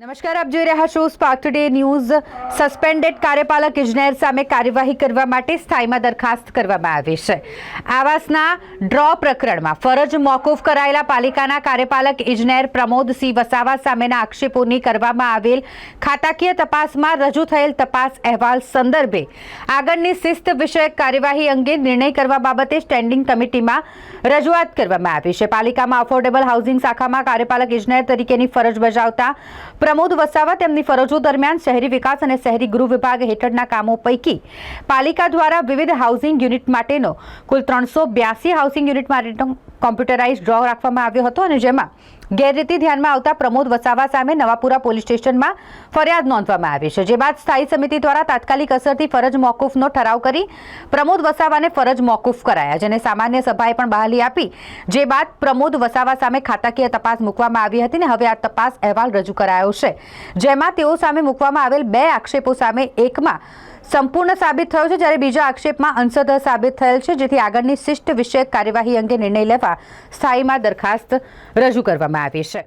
નમસ્કાર, આપ જોઈ રહ્યા છો સ્પાર્ક ટુડે ન્યૂઝ સસ્પેન્ડેડ કાર્યપાલક ઇજનેર સામે કાર્યવાહી કરવા માટે સ્થાયીમાં દરખાસ્ત કરવામાં આવી છે. આવાસના ડ્રો પ્રકરણમાં ફરજ મોકૂફ કરાયેલા પાલિકાના કાર્યપાલક ઇજનેર પ્રમોદસિંહ વસાવા સામેના આક્ષેપોની કરવામાં આવેલ ખાતાકીય તપાસમાં રજૂ થયેલ તપાસ અહેવાલ સંદર્ભે આગળની શિસ્ત વિષયક કાર્યવાહી અંગે નિર્ણય કરવા બાબતે સ્ટેન્ડિંગ કમિટીમાં રજૂઆત કરવામાં આવી છે. પાલિકામાં અફોર્ડેબલ હાઉસિંગ શાખામાં કાર્યપાલક ઇજનેર તરીકેની ફરજ બજાવતા પ્રમોદ વસાવા તેમની ફરજો દરમિયાન શહેરી વિકાસ અને શહેરી ગૃહ વિભાગ હેઠળના કામો પૈકી પાલિકા દ્વારા વિવિધ હાઉસિંગ યુનિટ માટેનો કુલ ત્રણસો બ્યાસી હાઉસિંગ યુનિટ માટેનો કોમ્પ્યુટરાઇઝ ડ્રો રાખવામાં આવ્યો હતો અને જેમાં ગેરરીતિ ધ્યાનમાં આવતા પ્રમોદ વસાવા સામે નવાપુરા પોલીસ સ્ટેશનમાં ફરિયાદ નોંધવામાં આવી છે, જે બાદ સ્થાયી સમિતિ દ્વારા તાત્કાલિક અસરથી ફરજ મોકૂફનો ઠરાવ કરી પ્રમોદ વસાવાને ફરજ મોકૂફ કરાયા, જેને સામાન્ય સભાએ પણ બહાલી આપી, જે બાદ પ્રમોદ વસાવા સામે ખાતાકીય તપાસ મૂકવામાં આવી હતી ને હવે આ તપાસ અહેવાલ રજૂ કરાયો છે, જેમાં તેઓ સામે મૂકવામાં આવેલ બે આક્ષેપો સામે એકમાં સંપૂર્ણ સાબિત થયો છે જ્યારે બીજા આક્ષેપમાં અંશતઃ સાબિત થયેલ છે, જેથી આગળની શિષ્ટ વિષયક કાર્યવાહી અંગે નિર્ણય લેવા સ્થાયીમાં દરખાસ્ત રજૂ કરવામાં આવી છે.